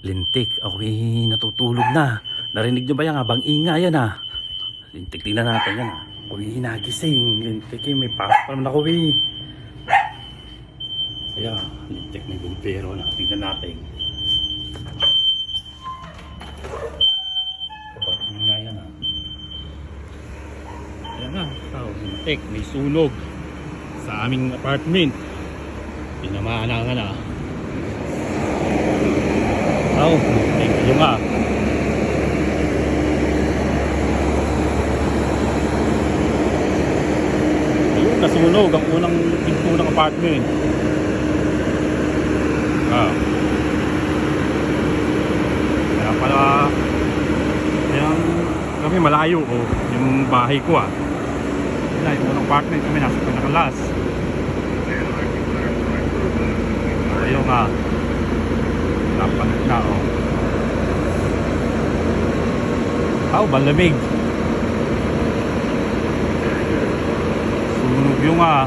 Lintik, ako'y natutulog na. Narinig nyo ba yan habang inga yan ah? Lintik, tingnan natin yan ah. Ako'y nagising. Lintik eh, may pasok pa naman ako eh. Ayan, lintik may bumpero na. Tingnan natin. Kapag inga yan ah. Ayan na, tao, lintik, may sunog sa aming apartment. Tinamaan na nga na. Oh, thank you nga. Ayun, nasunog ang unang pinto ng apartment. Ah. Kaya pala, kaya kami malayo oh, yung bahay ko ah. Wala, yung unang apartment kami nasa pinakalas. Ayun nga. Napalit na oh. Aw, balamig. Sunog yung ah.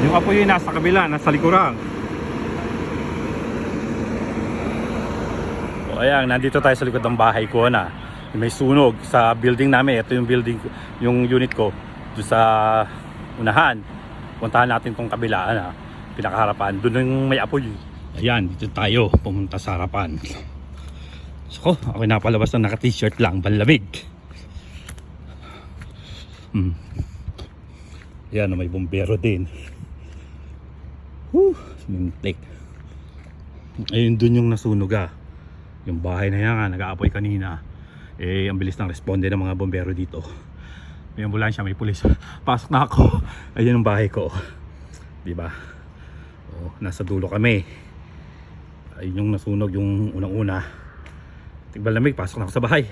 Yung apoy yung nasa kabila, nasa likuran. O ayan, nandito tayo sa likod ng bahay ko na. May sunog sa building namin. Ito yung building, yung unit ko. Doon sa unahan. Puntahan natin tong kabila, na pinakaharapan. Doon yung may apoy. Ayan, dito tayo pumunta sa harapan. So, ako napalabas na naka-t-shirt lang, banlamig. Hmm. Yan, may bombero din. Whew, mintik. Ayun dun yung nasunog ah. Yung bahay na yan nga, nag-aapoy kanina. Eh, ang bilis ng responde ng mga bombero dito. May ambulansya, may pulis. Pasok na ako. Ayun ang bahay ko. Di ba? Oh, nasa dulo kami. Ayun yung nasunog yung unang-una. Tigbalamig, pasok na ako sa bahay.